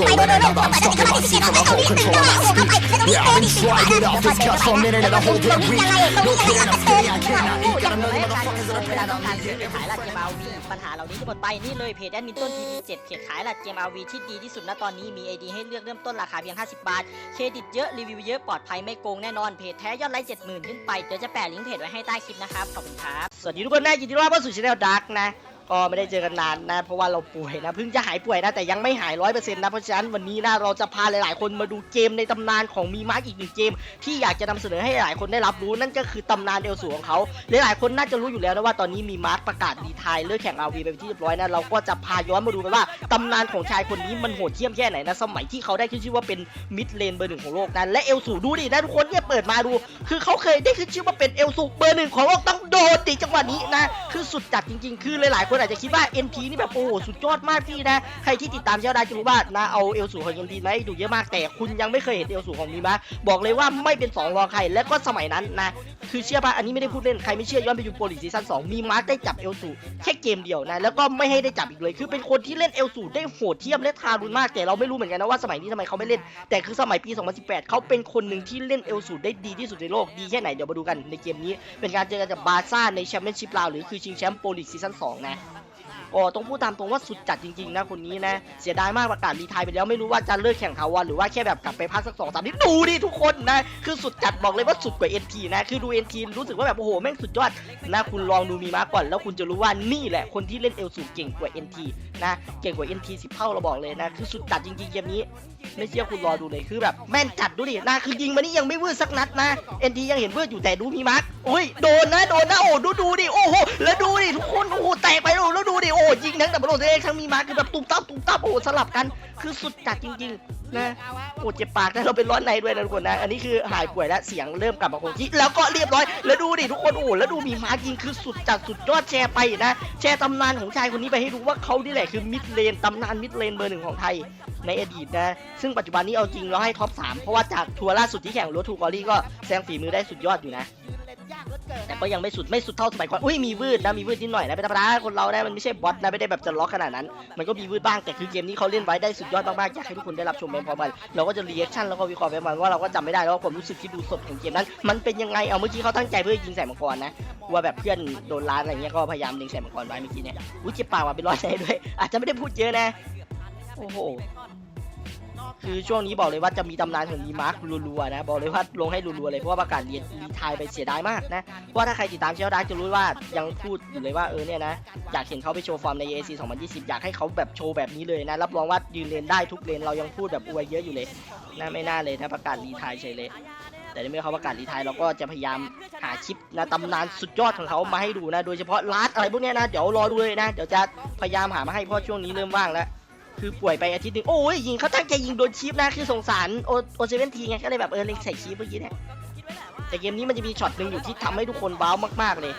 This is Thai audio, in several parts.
rolling and I'm I'm stuck in my seat from a whole control of my speech. Yeah, I've been trying to get off this couch for a minute and a whole damn week. No pain, I'm steady, I cannot eat. Got another motherfuckers that are เวลา paying ต้องการ on ซื้อ me. ขายลักเกมอาวีปัญหาเหล่านี้ที่หมดไปนี่เลยเพจแอดมินต้นทีวีเจ็ดเพจขายลักเกมอาวีที่ดีที่สุดณตอนนี้มีไอดีให้เลือกเริ่มต้นราคาเพียง 50 บาท เครดิตเยอะรีวิวเยอะปลอดภัยไม่โกงแน่นอนเพจแท้ยอดไลค์70,000 ขึ้นไปเดี๋ยวจะแปะลิงก์เพจไว้ให้ใต้คลิปนะครับขอบคุณครับสวัสดีทุกคนนะยินดีต้อนรับเข้าสู่ช anel Dark นะ ก็ไม่ได้เจอกันนานนะ เพราะว่าเราป่วยนะเพิ่งจะหายป่วยนะแต่ยังไม่หายร้อยเปอร์เซ็นต์นะเพราะฉะนั้นวันนี้นะเราจะพาหลายๆ คนมาดูเกมในตำนานของมีมาร์กอีกหนึ่งเกม ที่อยากจะนำเสนอให้หลายคนได้รับรู้นั่นก็คือตำนานเอลสูของเขาหลายๆคนน่าจะรู้อยู่แล้วนะว่าตอนนี้มีมาร์กประกาศรีไทายเลิกแข่งอาวีไปที่เรียบร้อยนะเราก็จะพาย้อนมาดูกันว่าตำนานของชายคนนี้มันโหดเหี้ยมแค่ไหนนะสมัยที่เขาได้ขึ้นชื่อว่าเป็นมิดเลนเบอร์หนึ่งของโลกนะและเอลสูดูดินะทุกคนเนี่ยเปิดมาดู คือเขาเคยได้ขึ้นชื่อว่าเป็นเอลสูเบอร์หนึ่งของโลกต้องโดนดิจังหวะนี้นะคือสุดจัดจริง ๆ คือหลายๆคนอาจจะคิดว่า NT นี่แบบโอ้โหสุดยอดมากพี่นะ ใครที่ติดตามเจ้าได้จะรู้ว่านะเอาเอลสูของ NT มาให้ดูเยอะมากแต่คุณยังไม่เคยเห็นเอลสูของมีมาบอกเลยว่าไม่เป็นสองรองใครและก็สมัยนั้นนะคือเชื่อปะอันนี้ไม่ได้พูดเล่นใครไม่เชื่อย้อนไปดูโปรลีซีซั่น2มีมาร์คได้จับเอลสูแค่เกมเดียวนะแล้วก็ไม่ให้ได้จับอีกเลยคือเป็นคนที่เล่นเอลสูได้โหดเทียมและทารุณมากแต่เราไม่รู้เหมือนกันนะว่าสมัยนี้ทำไมเขาไม่เล่น แต่คือสมัยปี 2018 เขาเป็นคนหนึ่งที่เล่นเอลสูได้ดีที่สุดในโลกดีแค่ไหนเดี๋ยวมาดูกันในเกมนี้ เป็นการเจอกันกับบาร์ซ่าในแชมเปี้ยนชิพลาวหรือคือชิงแชมป์โปรลีซีซั่น2นะ ก็ต้องพูดตามตรงว่าสุดจัดจริงๆนะคนนี้นะเสียดายมากประกาศรีไทายไปแล้วไม่รู้ว่าจะเลิกแข่งถาวรหรือว่าแค่แบบกลับไปพักสักสองสามนิดดูดิทุกคนนะคือสุดจัดบอกเลยว่าสุดกว่า NT นทีนะคือดู NT รู้สึกว่าแบบโอ้โหแม่งสุดยอดนะคุณลองดูมีมาก่อน แล้วคุณจะรู้ว่านี่แหละคนที่เล่นเอลสูเก่งกว่า NT นทีนะเก่งกว่า NT สิบเท่าเราบอกเลยนะคือสุดจัดจริงๆเกมนี้ ไม่เชื่อคุณรอดูเลยคือแบบแม่นจัดดูดินะคือยิงมานี่ยังไม่วืดสักนัดนะ NT ยังเห็นวืดอยู่แต่ดูมีมาร์อ้ยโดนนะโดนนะโอ้ดูดูดิโอ้โหแล้วดูดิทุกคนโอ้โหแตกไปแล้วแล้วดูดิโอ้ยิงทั้งดับเบิลโอเทั้งมีมาร์คือแบบตุ้มตับตุ้มตับโอ้โหสลับกันคือสุดจัดจริงๆนะโอ้เจ็บปากนะเราเป็นร้อนในด้วยนะทุกคนนะอันนี้คือหายป่วยแล้วเสียงเริ่มกลับมาคงที่แล้วก็เรียบร้อย แล้วดูดิทุกคนโอ้แล้วดูมีมาร์คยิงคือสุดจัดสุดยอดแชร์ไปนะแชร์ตำนานของชายคนนี้ไปให้รู้ว่าเขานี่แหละคือมิดเลนตำนานมิดเลนเบอร์หนึ่งของไทยในอดีตนะ ซึ่งปัจจุบันนี้เอาจริงเราให้ท็อป3เพราะว่าจากทัวร์ล่าสุดที่แข่งรถทูกอรี่ก็แซงฝีมือได้สุดยอดอยู่นะ แต่ก็ยังไม่สุดไม่สุดเท่าสมัยก่อนอุ้ยมีวืดนะมีวืดนิดหน่อยนะเป็นธรรมดาคนเรานะมันไม่ใช่บอทนะไม่ได้แบบจะล็อกขนาดนั้น มันก็มีวืดบ้างแต่คือเกมนี้เขาเล่นไว้ได้สุดยอดมากๆอยากให้ทุกคนได้รับชมไปพร้อมกันเราก็จะรีแอคชั่นแล้วก็วิเคราะห์ไปมันว่าเราก็จำไม่ได้แล้วว่าความรู้สึกที่ดูสดของเกมนั้น มันเป็นยังไงเอาเมื่อกี้เขาตั้งใจเพื่อยิงใส่มังกรนะว่าแบบเพื่อนโดนล้านอะไรเงี้ยก็พยายามเล็งใส่มังกรไว้เมื่อกี้เนี่ยอุ้ยเจ็บปากว่ะเป็นรอยใจด้วยอาจจะไม่ได้พูดเยอะนะโอ้โห คือช่วงนี้บอกเลยว่าจะมีตำนานของรีมาร์ครัวๆนะบอกเลยว่าลงให้รัวๆเลยเพราะว่าประกาศเรียนรีไทายไปเสียดายมากนะเพราะว่าถ้าใครติดตามเชลดาร์จะรู้ว่ายังพูดอยู่เลยว่าเออเนี่ยนะอยากเห็นเขาไปโชว์ฟอร์มใน AC 2020 อยากให้เขาแบบโชว์แบบนี้เลยนะรับรองว่ายืนเลนได้ทุกเลนเรายังพูดแบบอวยเยอะอยู่เลยน่าไม่น่าเลยถ้าประกาศรีไทายเฉยเลยแต่ในเมื่อเขาประกาศรีไทายเราก็จะพยายามหาคลิปนะตำนานสุดยอดของเขามาให้ดูนะ โดยเฉพาะลาดอะไรพวกนี้นะ เดี๋ยวรอดูเลยนะ เดี๋ยวจะพยายามหามาให้เพราะช่วงนี้เริ่มว่างแล้ว คือป่วยไปอาทิตย์หนึงโอ้ยยิงเขาตั้งใจยิงโดนชีฟนะคือสงสารโอโอเซเว่นทีไงก็เลยแบบเออเล็งใส่ชีฟเมื่อกี้เนี่ยแต่เกมนี้มันจะมีช็อตหนึ่งอยู่ที่ทำให้ทุกคนว้าวมากๆเลย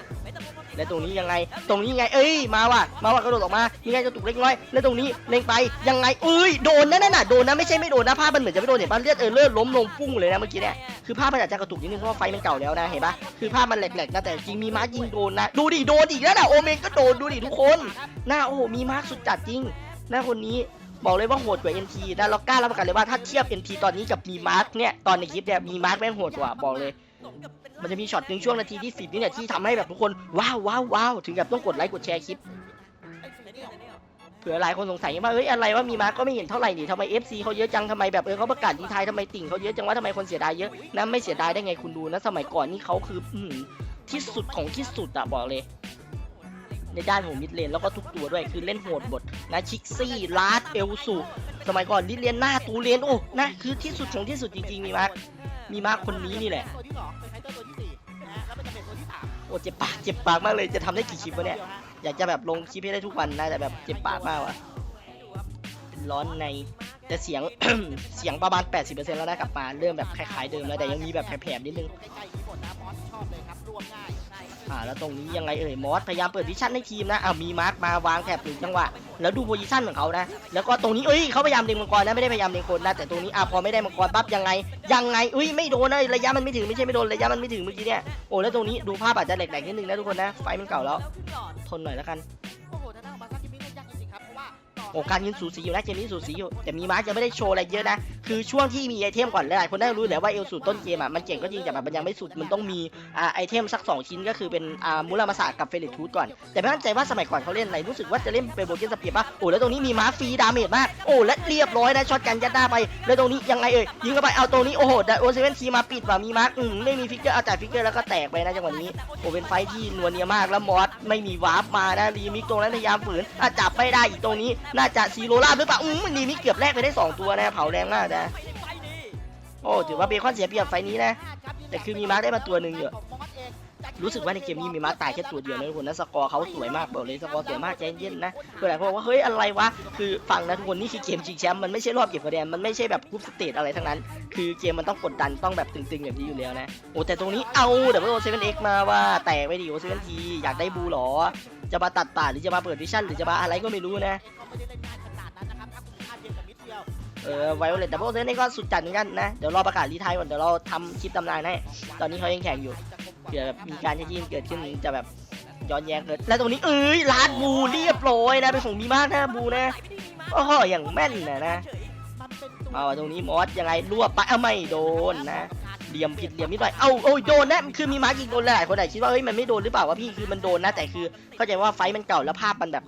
และตรงนี้ยังไง ตรงนี้ยังไง เอ้ย มาว่ะ มาว่ะกระโดดออกมา ยังไงจะตุกเล็กน้อย แล้วตรงนี้เล็งไป ยังไงเอ้ย โดนนะนั่นน่ะ โดนนะ ไม่ใช่ไม่โดนนะ ภาพมันเหมือนจะไม่โดนเห็นป่ะเลือดเออเลือดล้มลงปุ้งเลยนะเมื่อกี้เนี่ย คือภาพมันอาจจะกระตุกนิดนึงเพราะไฟมันเก่าแล้วนะ เห็นป่ะ คือภาพมันแหลกๆนะ แต่จริงมีมาร์คยิงโดนนะ ดูดิ โดนอีกแล้วนะโอเมนก็โดน ดูดิทุกคน หน้าโอ้โห มีมาร์คสุดจัดจริง หน้าคนนี้บอกเลยว่าโหดกว่า NT นะเรากล้ารับประกันเลยว่าถ้าเทียบ NT ตอนนี้กับมีมาร์คเนี่ยตอนในคลิปเนี่ยมีมาร์คแม่งโหดกว่าบอกเลย มันจะมีช็อตหนึ่งช่วงนาทีที่สิบนี่เนี่ยที่ทำให้แบบทุกคนว้าวว้าวว้าวถึงกับต้องกดไลค์กดแชร์คลิปเผื่อหลายคนสงสัยว่าเอ้ยอะไรว่ามีมาร์คก็ไม่เห็นเท่าไหร่นี่ทำไม FC เขาเยอะจังทำไมแบบเออเขาประกาศดีไทายทำไมติ่งเขาเยอะจังว่าทำไมคนเสียดายเยอะนะไม่เสียดายได้ไงคุณดูนะสมัยก่อนนี่เขาคืออืที่สุดของที่สุดอะบอกเลย ในด้านของมิดเลนแล้วก็ทุกตัวด้วยคือเล่นโหดบทนะชิกซี่ลาดเอลสูสมัยก่อนลิเลียนหน้าตูเลียนโอ้นะคือที่สุดของที่สุดจริงๆมีมาร์คมีมาร์คคนนี้นี่แหละตัวที่สองเป็นไฮเตอร์ตัวที่สี่นะแล้วมันจะเป็นตัวที่สามโอ้เจ็บปากเจ็บปากมากเลยจะทำได้กี่คลิปวะเนี่ยอยากจะแบบลงคลิปให้ได้ทุกวันนะแต่แบบเจ็บปากมากว่ะร้อนในแต่เสียงเสียงประมาณ 80%แล้วนะกลับมาเริ่มแบบคล้ายๆเดิมแล้วแต่ยังมีแบบแผลบๆนิดนึงใกล้ๆนี้หมดนะมอสชอบเลยครับรวมง่าย อ่าแล้วตรงนี้ยังไงเอ่ยมอสพยายามเปิดวิชั่นให้ทีมนะอ่ามีมาร์คมาวางแถบหนึ่งจังหวะแล้วดูโพซิชั่นของเขานะแล้วก็ตรงนี้เอ้ยเขาพยายามเล็งมังกรนะไม่ได้พยายามเล็งคนนะแต่ตรงนี้อ่าพอไม่ได้มังกรปั๊บยังไงยังไงเอ้ยไม่โดนเลยระยะมันไม่ถึงไม่ใช่ไม่โดนระยะมันไม่ถึงเมื่อกี้เนี่ยโอ้แล้วตรงนี้ดูภาพอาจจะแหลกๆนิดนึงนะทุกคนนะไฟมันเก่าแล้วทนหน่อยแล้วกัน โอ้โหทางด้านของบาซ่าจิมมี่เล่นยากจริงๆครับเพรารเงินสูสีอยู่นะเกมนี้สูสีอยู่แต่มีมาร์กจะไม่ได้โชว์อะไรเยอะนะคือช่วงที่มีไอเทมก่อนหลายคนได้รู้แหละว่าเอลสูตต้นเกมอะมันเก่งก็จริงแต่มันยังไม่สุดมันต้องมีอ่าไอเทมสักสองชิ้นก็คือเป็นอ่ามูรามาสากับเฟลิทูดก่อน แต่ไม่มั่นใจว่าสมัยก่อนเขาเล่นอะไรรู้สึกว่าจะเล่นเป็นโบเกนสเปียร์ป่ะโอ้แล้วตรงนี้มีมาร์คฟรีดาเมจมากโอ้และเรียบร้อยนะช็อตกันยัดหน้าไป แล้วตรงนี้ยังไงเอ่ยยิงเข้าไปเอาตรงนี้โอ้โหแต่โอเซเว่นทีมาปิดว่ะมีมาร์คอืมไม่มีฟิกเกอร์เอาจ่ฟิกเกอร์แล้วก็แตกไปนะจังหวะนี้โอ้เป็นไฟที่นวลเนียมากแล้วมอสไม่มีวาร์ปมานะรีมิกตรงนั้นพยายามฝืนอะจับไม่ได้อีกตรงนี้นาจะซีโรลาหรือเปล่าอืมรีมิกเกือบแรกไปได้สองตัวนะเผาแรงมากนะโอ้ถือว่าเบคอนเสียเปรียบไฟนี้นะ แต่คือมีมาร์คได้มาตัวหนึ่งอยู่รู้สึกว่าในเกมนี้มีมาร์คตายแค่ตัวเดียวนะทุกคนนะสกอร์เขาสวยมากบอกเลยสกอร์สวยมากใจเย็นนะคือนหลายคนบอกว่าเฮ้ยอะไรวะคือฟังนะทุกคนนี่คือเกมชิงแชมป์มันไม่ใช่รอบเก็บคะแนนมันไม่ใช่แบบกรุ๊ปสเตจอะไรทั้งนั้น คือเกมมันต้องกดดันต้องแบบตึงๆแบบนี้อยู่แล้วนะโอ้แต่ตรงนี้เอาเดี๋ยวโอเซเว่นเอ็กมาว่าแตกไปดิโอเซเว่นทีอยากได้บูหรอ จะมาตัดป่าหรือจะมาเปิดวิชั่นหรือจะมาอะไรก็ไม่รู้นะก็ไม่ได้เล่นง่ายขนาดนั้นนะครับถ้าคุณพลาดแต่นิดเดียวเออไวโอเลตดับเบิลเซนนี่ก็สุดจัดเหมือนกันนะ เดี๋ยวรอประกาศรีไทยก่อน เดี๋ยวเราทำคลิปตำนานให้ ตอนนี้เขายังแข่งอยู่ เผื่อแบบมีการใช้ที่เกิดขึ้นจะแบบย้อนแย้งเกิด แล้วตรงนี้เอ้ยลาดบูเรียบร้อยนะ เป็นของมีมากนะบูนะโอ้โหอย่างแม่นนะนะเป็นตัวเอาตรงนี้มอสยังไงรวบไปเอาไม่โดนนะ เหลี่ยมผิดเหลี่ยมนิดหน่อย เอาโอ้ยโดนนะคือมีมาร์กยิงโดนหลายคนอาจคิดว่าเฮ้ยมันไม่โดนหรือเปล่าวะพี่คือมันโดนนะแต่คือ เข้าใจว่าไฟมันเก่าแล้วภาพมันแบบ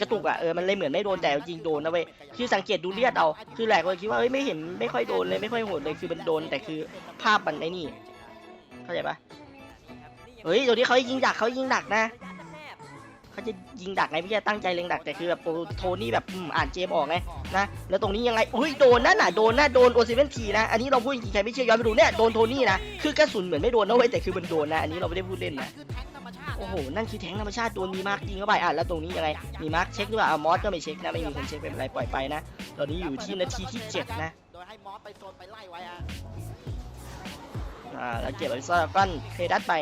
กระตุกอะเออมันเลยเหมือนไม่โดนแต่จริงโดนนะเว้ยคือสังเกตดูเลือดเอาคือหลายคนคิดว่าเฮ้ยไม่เห็นไม่ค่อยโดนเลยไม่ค่อยโหดเลยคือมันโดนแต่คือภาพมันไอ้นี่ เข้าใจปะเฮ้ยเดี๋ยวนี้เขายิงดักเขายิงดักนะ เขาจะยิงดักไงพี่จะตั้งใจเล็งดักแต่คือแบบโอ้โทนี่แบบอืมอ่านเจมออกไงนะแล้วตรงนี้ยังไงเฮ้ยโดนนั่นน่ะโดนนะโดนโอซิเวนทีนะอันนี้เราพูดจริงๆใครไม่เชื่อย้อนไปดูเนี่ยโดนโทนี่นะคือกระสุนเหมือนไม่โดนนะเว้ยแต่คือมันโดนนะอันนี้เราไม่ได้พูดเล่นนะคือแทงธรรมชาติโอ้โหนั่นคือแทงธรรมชาติโดนมีมาร์กยิงเข้าไปอะแล้วตรงนี้ยังไงมีมาร์กเช็คหรือเปล่าอะมอสก็ไม่เช็คนะไม่มีคนเช็คไม่เป็นไรปล่อยไปนะ ตอนนี้อยู่ที่นาทีที่7นะโดยให้มอสไปโซนไปไล่ไว้อะอ่าแล้วเก็บไอ้ซอร์ก้อนเคดัสไป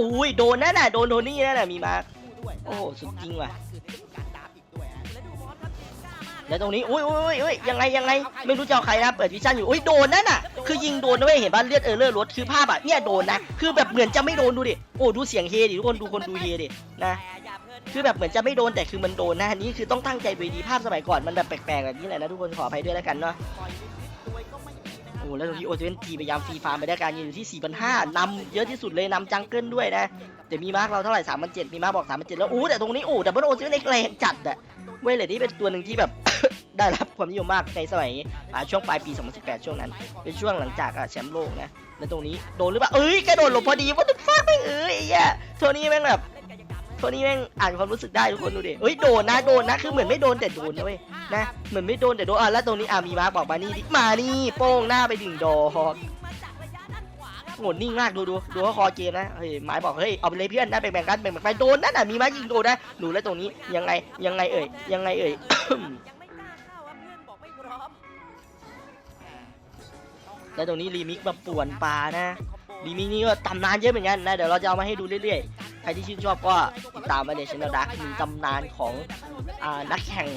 อุ้ยโดนนั่นน่ะโดนโทนี่นั่นน่ะมีมาร์คด้วยโอ้โหสุดจริงว่ะ แล้วตรงนี้อุ้ยอุ้ยอุ้ยยังไงยังไงไม่รู้จะเอาใครนะเปิดวิชั่นอยู่อุ้ยโดนนั่นน่ะคือยิงโดนนะเว้ยเห็นป่ะเลือดเออเลอร์ลดคือภาพอะเนี่ยโดนนะคือแบบเหมือนจะไม่โดนดูดิโอ้ดูเสียงเฮดิทุกคนดูคนดูเฮดินะคือแบบเหมือนจะไม่โดนแต่คือมันโดนนะอันนี้คือต้องตั้งใจดูดีภาพสมัยก่อนมันแบบแปลกๆแบบนี้แหละนะทุกคนขออภัยด้วยแล้วกันเนาะ โอ้แล้วตรงนี้โอเซเว่นทีพยายามฟรีฟาร์มไปได้การยืนอยู่ที่ 4,500นำเยอะที่สุดเลยนำจังเกิลด้วยนะแต่มีมาร์กเราเท่าไหร่3,700มีมาร์กบอก3,700แล้วอู้แต่ตรงนี้โอ้แต่เบิลโอเซเว่นเอกแรงจัดอะเว้ยเลยนี่เป็นตัวหนึ่งที่แบบ ได้รับความนิยมมากในสมัยช่วงปลายปี 2018 ช่วงนั้น เป็นช่วงหลังจากแชมป์โลกนะแล้วตรงนี้โดนหรือเปล่าเอ้ยกระโดดหลบพอดีว่าตุ๊ฟ้าไม่งเอ้ยไอ้เหี้ยโทนี่แม่งแบบโทนี่แม่งอ่านความรู้สึกได้ทุกคนดูดิเอ้ยโดนนะโดนนะคือเหมือนไม่โดนแต่โดนนะเว้ย นะเหมือนไม่โดนแต่โดนอะแล้วตรงนี้อะมีมาร์คบอกมานี่ดิมานี่โป้งหน้าไปดิ่งดอกโหดนิ่งมากดูดูดูเขาคอเกมนะเฮ้ยไม้บอกเฮ้ยเอาไปเลยเพื่อนนะแบ่งๆกันแบ่งๆไปโดนนั่นน่ะมีมาร์คยิงโดนนะดูแล้วตรงนี้ยังไงยังไงเอ่ยยังไงเอ่ยแล้วตรงนี้รีมิกมาป่วนปลานะรีมิกนี่ก็ตำนานเยอะเหมือนกันนะเดี๋ยวเราจะเอามาให้ดูเรื่อยๆใครที่ชื่นชอบก็ติดตามมาเดชแนลดักมีตำนานของอนักแข่ง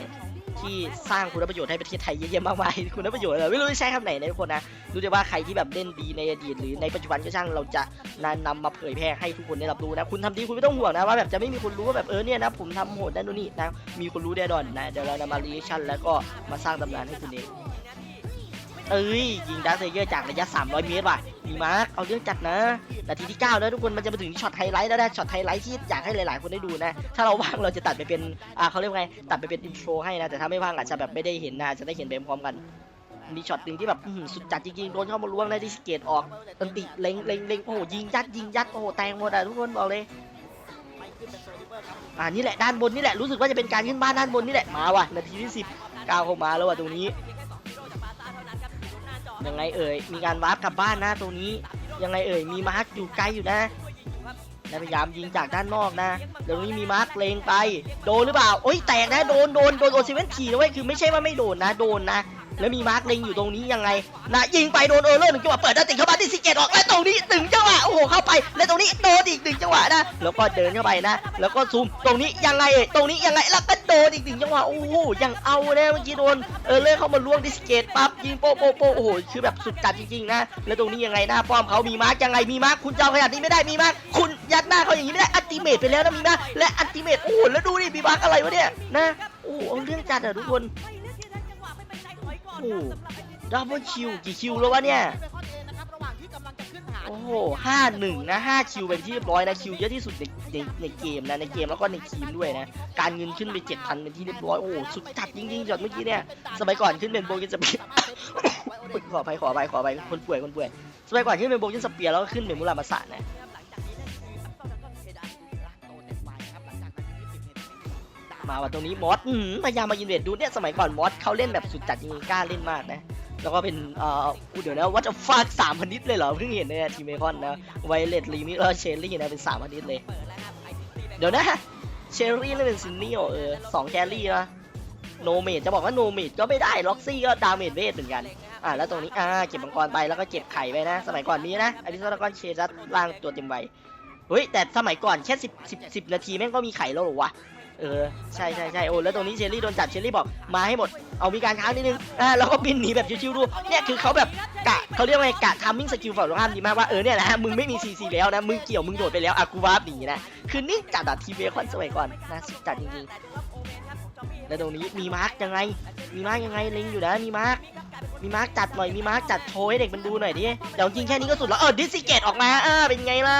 ที่สร้างคุณประโยชน์ให้ประเทศไทยเยอะแยะมากมายคุณประโยชน์เลยไม่รู้จะใช้คำไหนนะทุกคนนะรู้แต่ว่าใครที่แบบเล่นดีในอดีตหรือในปัจจุบันก็ช่างเราจะนานำมาเผยแพร่ให้ทุกคนได้รับรู้นะคุณทำดีคุณไม่ต้องห่วงนะว่าแบบจะไม่มีคนรู้ว่าแบบเออเนี่ยนะผมทำโหดนั่นนู่นนี่นะมีคนรู้แน่นอนนะเดี๋ยวเรานำมารีแอคชั่นแล้วก็มาสร้างตำนานให้คุณเองเอ้ยยิงดักเซเยอร์จากระยะ 300 เมตรว่ะ มีมาร์คเอาเรื่องจัดนะนาทีที่9แล้วทุกคนมันจะมาถึงช็อตไฮไลท์แล้วนะช็อตไฮไลท์ที่อยากให้หลาย ๆ คนได้ดูนะ ถ้าเราว่างเราจะตัดไปเป็นอ่าเขาเรียกว่าไงตัดไปเป็นอินโทรให้นะแต่ถ้าไม่ว่างอาจจะแบบไม่ได้เห็นนะจะได้เห็นไปพร้อมกันมีช็อตหนึ่งที่แบบสุดจัดจริงๆ โดนเข้ามาล้วงได้ที่สเกตออกตันติเล็งเล็งเล็งโอ้โหยิงยัดยิงยัดโอ้โหแตงหมดอะทุกคนบอกเลยอ่านี่แหละด้านบนนี่แหละรู้สึกว่าจะเป็นการขึ้นบ้านด้านบนนี่แหละมาว่ะนาทีที่สิบก้าวเข้ามาแล้วว่ะตรงนี้ ยังไงเอ่ย มีการวาร์ปกลับบ้านนะตรงนี้ ยังไงเอ่ย มีมาร์คอยู่ไกลอยู่นะ และพยายามยิงจากด้านนอกนะ เดี๋ยวนี้มีมาร์คเลงไป โดนหรือเปล่า โอ้ยแตกนะ โดน โดน โดนโอซิเวนขี่นะเว้ย คือไม่ใช่ว่าไม่โดนนะ โดนนะ แล้วมีมาร์คเล็งอยู่ตรงนี้ยังไงนะยิงไปโดนเออร์เลอร์หนึ่งจังหวะเปิดด้านติดเข้ามาที่สิเกตออกและตรงนี้หนึ่งจังหวะโอ้โหเข้าไปและตรงนี้โดนอีกหนึ่งจังหวะนะแล้วก็เดินเข้าไปนะ แล้วก็ซูมตรงนี้ยังไงเอ่ยตรงนี้ยังไงแล้วก็โดนอีกหนึ่งจังหวะโอ้โหยังเอาเลยเมื่อกี้โดนเออร์เลอร์เข้ามาล่วงดิสเกตปั๊บยิงโป๊ะโป๊ะโป๊ะโอ้โหคือแบบสุดจัดจริงๆนะแล้วตรงนี้ยังไงหน้าป้อมเขามีมาร์คยังไงมีมาร์คคุณจะเอาขนาดนี้ไม่ได้มีมาร์คคุณยัดหน้าเขาอย่างนี้ไม่ได้อัลติเมทไปแล้วนะมีมาร์คและอัลติเมทโอ้โหแล้วดูดิมีมาร์คอะไรวะเนี่ยนะโอ้โหเอาเรื่องจัดอะทุกคน ดับเบิลคิวกี่คิวแล้ววะเนี่ยเบคอนเองนะครับระหว่างที่กำลังจะขึ้นหาโอ้โหห้าหนึ่งนะห้าคิวเป็นที่เรียบร้อยนะคิวเยอะที่สุดในในในเกมนะในเกมแล้วก็ในทีมด้วยนะ การเงินขึ้นไปเจ็ดพันเป็นที่เรียบร้อย โอ้โหสุดจัดจริงๆจอดเมื่อกี้เนี่ย สมัยก่อนขึ้นเป็นโบกินสเปียร์ขออภัยขออภัยขออภัยคนป่วยคนป่วย สมัยก่อนขึ้นเป็นโบกินสเปียร์แล้วก็ขึ้นเป็นมุรามาสะนะ มาว่าตรงนี้มอสพยายามมายินเวดดูเนี่ยสมัยก่อนมอสเขาเล่นแบบสุดจัดจริงๆกล้าเล่นมากนะแล้วก็เป็นเอ่อเดี๋ยวนะว่าจะฟาดสามพันนิดเลยเหรอเพิ่งเห็นเนี่ยทีเมคอนนะไวเลตลีมิแล้วเชลลี่นะเป็นสามพันนิดเลย เดี๋ยวนะเชลลี่เล่นเป็นซินนี่เออสองแคลรี่นะโนเมดจะบอกว่าโนเมดก็ไม่ได้ล็อกซี่ก็ดาเมจเวทเหมือนกันอ่าแล้วตรงนี้อ่าเก็บมังกรไปแล้วก็เก็บไข่ไปนะ สมัยก่อนมีนะอพิโซดกอนเชจัสล่างตัวเต็มใบเฮ้ยแต่สมัยก่อนแค่สิบสิบสิบนาทีแม่งก็มีไข่แล้วหรอวะ เออใช่ใช่ใช่โอ้แล้วตรงนี้เชอรี่โดนจับเชอรี่บอกมาให้หมดเอามีการค้างนิดนึงอ่าแล้วก็บินหนีแบบชิวๆดูเนี่ยคือเขาแบบกะเขาเรียกว่าไงกะทามมิ่งสกิลฝั่งตรงข้ามดีมากว่าเออเนี่ยนะมึงไม่มีซีซีแล้วนะมึงเกี่ยวมึงโดดไปแล้วอากูวาร์ปหนีนะคือนี่จัดอะทีเวคอนสมัยก่อนนะสุดจัดจริงๆแล้วตรงนี้มีมาร์กยังไง มีมาร์กยังไงเล็งอยู่นะมีมาร์กมีมาร์กจัดหน่อยมีมาร์กจัดโชว์ให้เด็กมันดูหน่อยดิเดี๋ยวจริงแค่นี้ก็สุดแล้วเออดิสซิเกตออกมาอ่าเป็นไงล่ะ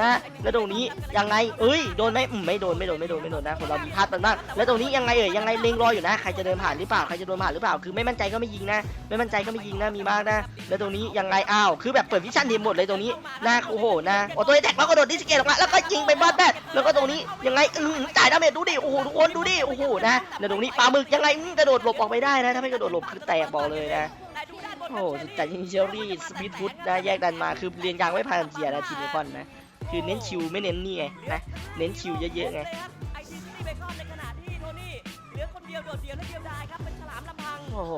นะแล้วตรงนี้ยังไงเอ้ยโดนไหมอืมไม่โดนไม่โดนไม่โดนไม่โดนนะคนเรามีพลาดไปบ้างแล้วตรงนี้ยังไงเอ่ยยังไงเล็งรออยู่นะใครจะเดินผ่านหรือเปล่าใครจะโดนผ่านหรือเปล่าคือไม่มั่นใจก็ไม่ยิงนะ ไม่มั่นใจก็ไม่ยิงนะมีมากนะ แล้วตรงนี้ยังไงอ้าวคือแบบเปิดวิชั่นดีหมดเลยตรงนี้นะโอ้โหนะโอ้ตัวแตกแล้วก็โดดดิสเกตออกมาแล้วก็ยิงไปบ้านแบดแล้วก็ตรงนี้ยังไงอือจ่ายดาเมจดูดิโอ้โหทุกคนดูดิโอ้โหนะแล้วตรงนี้ปลาหมึกยังไงกระโดดหลบออกไปได้นะถ้าไม่กระโดดหลบคือแตกบอกเลยนะโอ้โหสุดจัดจริงเชอรี่สปีดฟุตนะแยกดันมาคือเรียนยางไม่ผ่านเจียนะทีมเนคอนนะคือเน้นคิวไม่เน้นนี่ไงนะเน้นคิวเยอะๆไงโอ้โห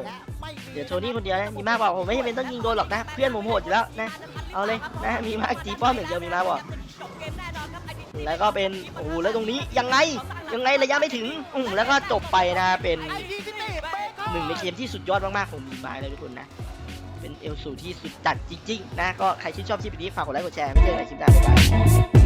เดี๋ยวโทนี่คนเดียวนะมีมากบอกผมไม่จำเป็นต้องยิงโดนหรอกนะ เพื่อนผมโหดอยู่แล้วนะเอาเลยนะมีมากจีป้อมอย่างเดียวมีมากบอกแล้วก็เป็นโอ้โหแล้วตรงนี้ยังไง ยังไงระยะไม่ถึงอืแล้วก็จบไปนะเป็นหนึ่งในเกมที่สุดยอดมากๆของมีบายเลยทุกคนนะ เป็นเอลสูที่สุดจัดจริงๆนะก็ใครชื่นชอบคลิปนี้ฝากกดไลค์กดแชร์ไม่เจอกันในคลิปหน้าบ๊ายบาย